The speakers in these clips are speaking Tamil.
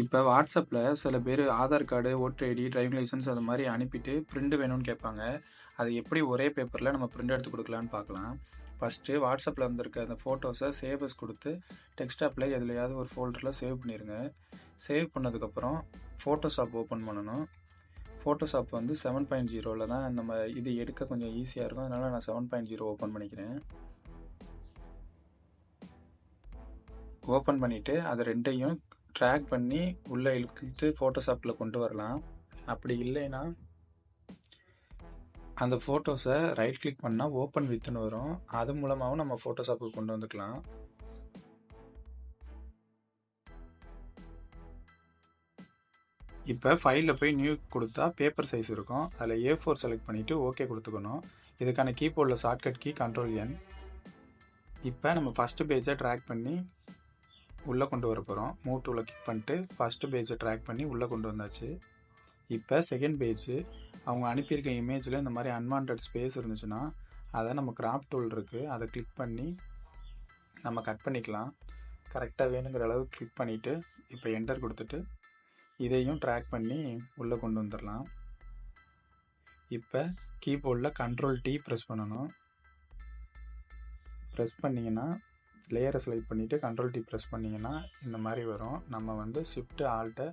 இப்போ வாட்ஸ்அப்பில் சில பேர் Aadhaar card voter ID driving licence அது மாதிரி அனுப்பிட்டு பிரிண்ட் வேணும்னு கேட்பாங்க. அது எப்படி ஒரே பேப்பரில் நம்ம பிரிண்ட் எடுத்து கொடுக்கலான்னு பார்க்கலாம். ஃபஸ்ட்டு வாட்ஸ்அப்பில் வந்திருக்க அந்த ஃபோட்டோஸை சேவஸ் கொடுத்து டெக்ஸ்டாப்பில் எதுலையாவது ஒரு ஃபோல்டரில் சேவ் பண்ணிடுங்க சேவ் பண்ணதுக்கப்புறம் ஃபோட்டோஷாப் ஓப்பன் பண்ணணும். ஃபோட்டோஷாப் வந்து செவன் பாயிண்ட் ஜீரோவில் தான் நம்ம இது எடுக்க கொஞ்சம் ஈஸியாக இருக்கும். அதனால் நான் செவன் பாயிண்ட் ஜீரோ ஓப்பன் பண்ணிக்கிறேன். ஓப்பன் பண்ணிவிட்டு அதை ரெண்டையும் ட்ராக் பண்ணி உள்ளே இழுத்துட்டு ஃபோட்டோஷாப்பில் கொண்டு வரலாம். அப்படி இல்லைன்னா அந்த ஃபோட்டோஸை ரைட் கிளிக் பண்ணால் ஓப்பன் வித்துன்னு வரும். அது மூலமாகவும் நம்ம ஃபோட்டோஷாப்புக்கு கொண்டு வந்துக்கலாம். இப்போ ஃபைலில் போய் நியூ கொடுத்தா பேப்பர் சைஸ் இருக்கும். அதில் ஏ ஃபோர் செலக்ட் பண்ணிவிட்டு ஓகே கொடுத்துக்கணும். இதுக்கான கீபோர்டில் ஷார்ட்கட் கீ கண்ட்ரோல் என் இப்போ நம்ம ஃபஸ்ட்டு பேஜை ட்ராக் பண்ணி உள்ளே கொண்டு வர போகிறோம். மூவ் டூவில் கிளிக் பண்ணிட்டு ஃபஸ்ட்டு பேஜை ட்ராக் பண்ணி உள்ளே கொண்டு வந்தாச்சு. இப்போ செகண்ட் பேஜ் அவங்க அனுப்பியிருக்க இமேஜில் இந்த மாதிரி அன்வான்ட் ஸ்பேஸ் இருந்துச்சுன்னா அதை நம்ம கிராப் டூல் இருக்குது அதை கிளிக் பண்ணி நம்ம கட் பண்ணிக்கலாம். கரெக்டாக வேணுங்கிற அளவு கிளிக் பண்ணிவிட்டு இப்போ என்டர் கொடுத்துட்டு இதையும் ட்ராக் பண்ணி உள்ளே கொண்டு வந்துடலாம். இப்போ கீபோர்டில் கண்ட்ரோல் டி ப்ரெஸ் பண்ணணும். ப்ரெஸ் பண்ணிங்கன்னா லேயரை செலக்ட் பண்ணிவிட்டு கண்ட்ரோல் டி ப்ரெஸ் பண்ணிங்கன்னா இந்த மாதிரி வரும். நம்ம வந்து ஷிஃப்ட்டு ஆல்ட்டை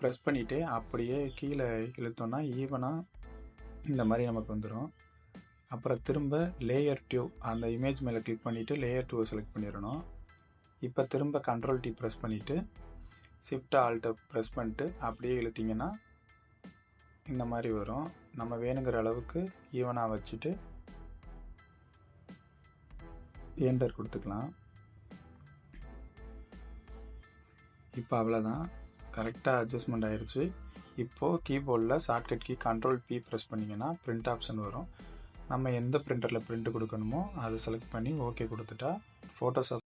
ப்ரெஸ் பண்ணிவிட்டு அப்படியே கீழே இழுத்தோன்னா ஈவனாக இந்த மாதிரி நமக்கு வந்துடும் அப்புறம் திரும்ப லேயர் டியூ அந்த இமேஜ் மேலே கிளிக் பண்ணிவிட்டு லேயர் டூவை செலக்ட் பண்ணிடணும். இப்போ திரும்ப கண்ட்ரோல் டி ப்ரெஸ் பண்ணிவிட்டு ஷிஃப்ட் ஆல்ட்டை ப்ரெஸ் பண்ணிட்டு அப்படியே இழுத்திங்கன்னா இந்த மாதிரி வரும். நம்ம வேணுங்கிற அளவுக்கு ஈவனாக வச்சுட்டு என்டர் கொடுத்துக்கலாம். இப்போ அவ்வளோதான் கரெக்டாக அட்ஜஸ்ட்மெண்ட் ஆயிடுச்சு இப்போது கீபோர்டில் shortcut key control P press பண்ணிங்கன்னா பிரிண்ட் ஆப்ஷன் வரும். நம்ம எந்த பிரிண்டரில் பிரிண்ட் கொடுக்கணுமோ அதை செலக்ட் பண்ணி ஓகே கொடுத்துட்டா ஃபோட்டோஷாப்